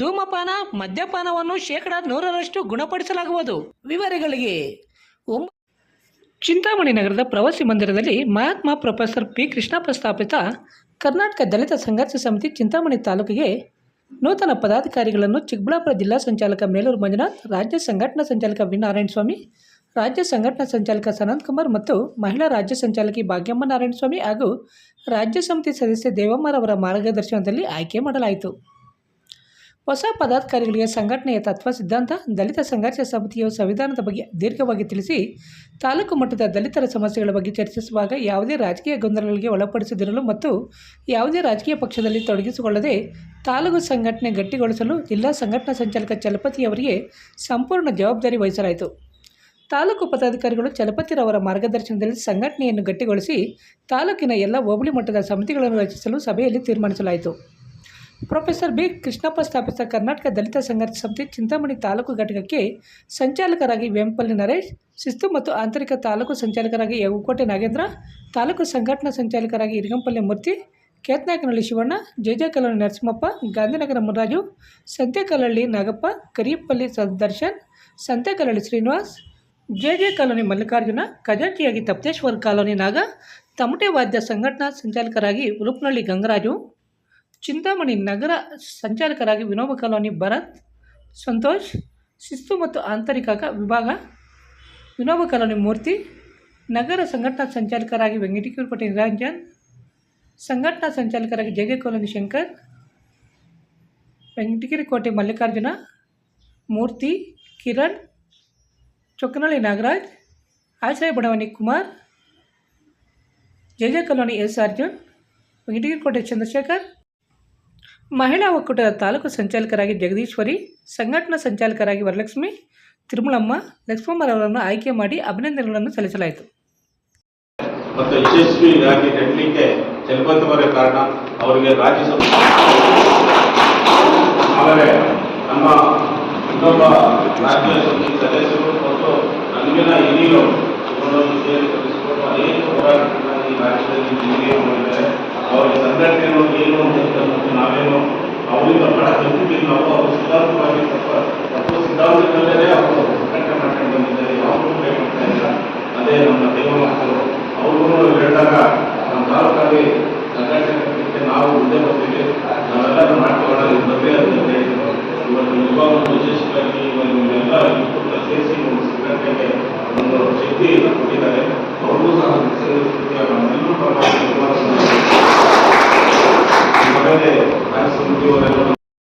ಧೂಮಪಾನ, ಮದ್ಯಪಾನವನ್ನು ಶೇಕಡ ನೂರರಷ್ಟು ಗುಣಪಡಿಸಲಾಗುವುದು. ವಿವರಗಳಿಗೆ ಚಿಂತಾಮಣಿ ನಗರದ ಪ್ರವಾಸಿ ಮಂದಿರದಲ್ಲಿ ಮಹಾತ್ಮ ಪ್ರೊಫೆಸರ್ ಪಿ ಕೃಷ್ಣ ಸ್ಥಾಪಿತ ಕರ್ನಾಟಕ ದಲಿತ ಸಂಘರ್ಷ ಸಮಿತಿ ಚಿಂತಾಮಣಿ ತಾಲೂಕಿಗೆ ನೂತನ ಪದಾಧಿಕಾರಿಗಳನ್ನು ಚಿಕ್ಕಬಳ್ಳಾಪುರ ಜಿಲ್ಲಾ ಸಂಚಾಲಕ ಮೇಲೂರು ಮಂಜುನಾಥ್, ರಾಜ್ಯ ಸಂಘಟನಾ ಸಂಚಾಲಕ ವಿ ನಾರಾಯಣ ಸ್ವಾಮಿ ರಾಜ್ಯ ಸಂಘಟನಾ ಸಂಚಾಲಕ ಸನಂತ್ ಕುಮಾರ್ ಮತ್ತು ಮಹಿಳಾ ರಾಜ್ಯ ಸಂಚಾಲಕಿ ಭಾಗ್ಯಮ್ಮ ನಾರಾಯಣ ಸ್ವಾಮಿ ಹಾಗೂ ರಾಜ್ಯ ಸಮಿತಿ ಸದಸ್ಯ ದೇವಮ್ಮರವರ ಮಾರ್ಗದರ್ಶನದಲ್ಲಿ ಆಯ್ಕೆ ಮಾಡಲಾಯಿತು. ಹೊಸ ಪದಾಧಿಕಾರಿಗಳಿಗೆ ಸಂಘಟನೆಯ ತತ್ವ ಸಿದ್ಧಾಂತ, ದಲಿತ ಸಂಘರ್ಷ ಸಮಿತಿಯ ಸಂವಿಧಾನದ ಬಗ್ಗೆ ದೀರ್ಘವಾಗಿ ತಿಳಿಸಿ, ತಾಲೂಕು ಮಟ್ಟದ ದಲಿತರ ಸಮಸ್ಯೆಗಳ ಬಗ್ಗೆ ಚರ್ಚಿಸುವಾಗ ಯಾವುದೇ ರಾಜಕೀಯ ಗೊಂದಲಗಳಿಗೆ ಒಳಪಡಿಸದಿರಲು ಮತ್ತು ಯಾವುದೇ ರಾಜಕೀಯ ಪಕ್ಷದಲ್ಲಿ ತೊಡಗಿಸಿಕೊಳ್ಳದೆ ತಾಲೂಕು ಸಂಘಟನೆ ಗಟ್ಟಿಗೊಳಿಸಲು ಜಿಲ್ಲಾ ಸಂಘಟನಾ ಸಂಚಾಲಕ ಚಲಪತಿಯವರಿಗೆ ಸಂಪೂರ್ಣ ಜವಾಬ್ದಾರಿ ವಹಿಸಲಾಯಿತು. ತಾಲೂಕು ಪದಾಧಿಕಾರಿಗಳು ಚಲಪತಿರವರ ಮಾರ್ಗದರ್ಶನದಲ್ಲಿ ಸಂಘಟನೆಯನ್ನು ಗಟ್ಟಿಗೊಳಿಸಿ ತಾಲೂಕಿನ ಎಲ್ಲ ಹೋಬಳಿ ಮಟ್ಟದ ಸಮಿತಿಗಳನ್ನು ರಚಿಸಲು ಸಭೆಯಲ್ಲಿ ತೀರ್ಮಾನಿಸಲಾಯಿತು. ಪ್ರೊಫೆಸರ್ ಬಿ ಕೃಷ್ಣಪ್ಪ ಸ್ಥಾಪಿಸಿದ ಕರ್ನಾಟಕ ದಲಿತ ಸಂಘರ್ಷ ಸಮಿತಿ ಚಿಂತಾಮಣಿ ತಾಲೂಕು ಘಟಕಕ್ಕೆ ಸಂಚಾಲಕರಾಗಿ ವೆಂಪಲ್ಲಿ ನರೇಶ್, ಶಿಸ್ತು ಮತ್ತು ಆಂತರಿಕ ತಾಲೂಕು ಸಂಚಾಲಕರಾಗಿ ಯಗುಕೋಟೆ ನಾಗೇಂದ್ರ, ತಾಲೂಕು ಸಂಘಟನಾ ಸಂಚಾಲಕರಾಗಿ Iragampalli Murthy, Ketnayakanahalli Shivanna J colony Narasimhappa, Gandhinagar Muraju Santekallahalli Nagappa, Kariyappalli Darshan Santekallahalli Srinivas J J colony Mallikarjuna, ಖಜಾಂಚಿಯಾಗಿ Tapteshwara colony Naga, ತಮಟೆ ವಾದ್ಯ ಸಂಘಟನಾ ಸಂಚಾಲಕರಾಗಿ ಉಲುಪ್ನಹಳ್ಳಿ ಗಂಗರಾಜು ಚಿಂತಾಮಣಿ ನಗರ ಸಂಚಾಲಕರಾಗಿ ವಿನೋಬ ಕಾಲೋನಿ ಭರತ್, ಸಂತೋಷ್, ಶಿಸ್ತು ಮತ್ತು ಆಂತರಿಕ ವಿಭಾಗ, ವಿನೋಬ ಕಾಲೋನಿ ಮೂರ್ತಿ, ನಗರ ಸಂಘಟನಾ ಸಂಚಾಲಕರಾಗಿ ಕೋಟೆ ನಿರಂಜನ್, ಸಂಘಟನಾ ಸಂಚಾಲಕರಾಗಿ ಜಗ ಕಾಲೋನಿ ಶಂಕರ್ ವೆಂಕಟಗಿರಿ ಕೋಟೆ ಮಲ್ಲಿಕಾರ್ಜುನ, ಮೂರ್ತಿ, ಕಿರಣ್, ಚೊಕ್ಕನಹಳ್ಳಿ ನಾಗರಾಜ್, ಆಶ್ರಯ ಬಡವಣಿ Kumar J J colony S Arjun Venkatagiri Kote Chandrashekar ಮಹಿಳಾ ಒಕ್ಕೂಟದ ತಾಲೂಕು ಸಂಚಾಲಕರಾಗಿ ಜಗದೀಶ್ವರಿ, ಸಂಘಟನಾ ಸಂಚಾಲಕರಾಗಿ ವರಲಕ್ಷ್ಮಿ, ತಿರುಮಲಮ್ಮ ಲಕ್ಷ್ಮಮ್ಮರವರನ್ನು ಆಯ್ಕೆ ಮಾಡಿ ಅಭಿನಂದನೆಗಳನ್ನು ಸಲ್ಲಿಸಲಾಯಿತು. ಮತ್ತು ಯಶಸ್ವಿಯಾಗಿ ನಡೆಯಲಿಕ್ಕೆ ಚಲಪತಿಯವರ ಕಾರಣ ಅವರಿಗೆ ರಾಜ್ಯಸಭೆ ಆದರೆ ನಮ್ಮ ಇನ್ನೊಬ್ಬ ರಾಜ್ಯ ಅವರ ಸಂಘಟನೆಗಳು ಏನು ಅಂತಕ್ಕಂಥದ್ದು ನಾವೇನು ಅವರಿಂದ ಬಹಳ ಜೊತೆಗೆ ನಾವು ಅವರು ಸಿದ್ಧಾಂತವಾಗಿ ಸ್ವಲ್ಪ ತತ್ವ ಸಿದ್ಧಾಂತದಲ್ಲೇ ಅವರು ಸಂಘಟನೆ ಮಾಡ್ಕೊಂಡು ಬಂದಿದ್ದಾರೆ ಯಾವಾಗಲೂ ಕೈ ಮಾಡ್ತಾ ಇಲ್ಲ. ಅದೇ ನಮ್ಮ ದೇವಮಾತರು ಅವರು ಹೇಳಿದಾಗ ನಮ್ಮ ತಾಲೂಕಲ್ಲಿ ಸಂಘಟನೆ ನಾವು ಮುಂದೆ ಬರ್ತೀವಿ. ನಾವೆಲ್ಲ ಮಾಡ್ಕೊಳ್ಳೋಣ ಇದ್ರ ಬಗ್ಗೆ ಅಂತಂದ್ರೆ ಇವತ್ತು ನಿಜವಾಗ್ಲೂ ವಿಶೇಷವಾಗಿ ಇವತ್ತು ಎಲ್ಲ ಸೇರಿಸಿ ಒಂದು ಸಂಘಟನೆಗೆ ಒಂದು ಶಕ್ತಿಯನ್ನು ಕೊಟ್ಟಿದ್ದಾರೆ. ಅವ್ರಿಗೂ ಸಹ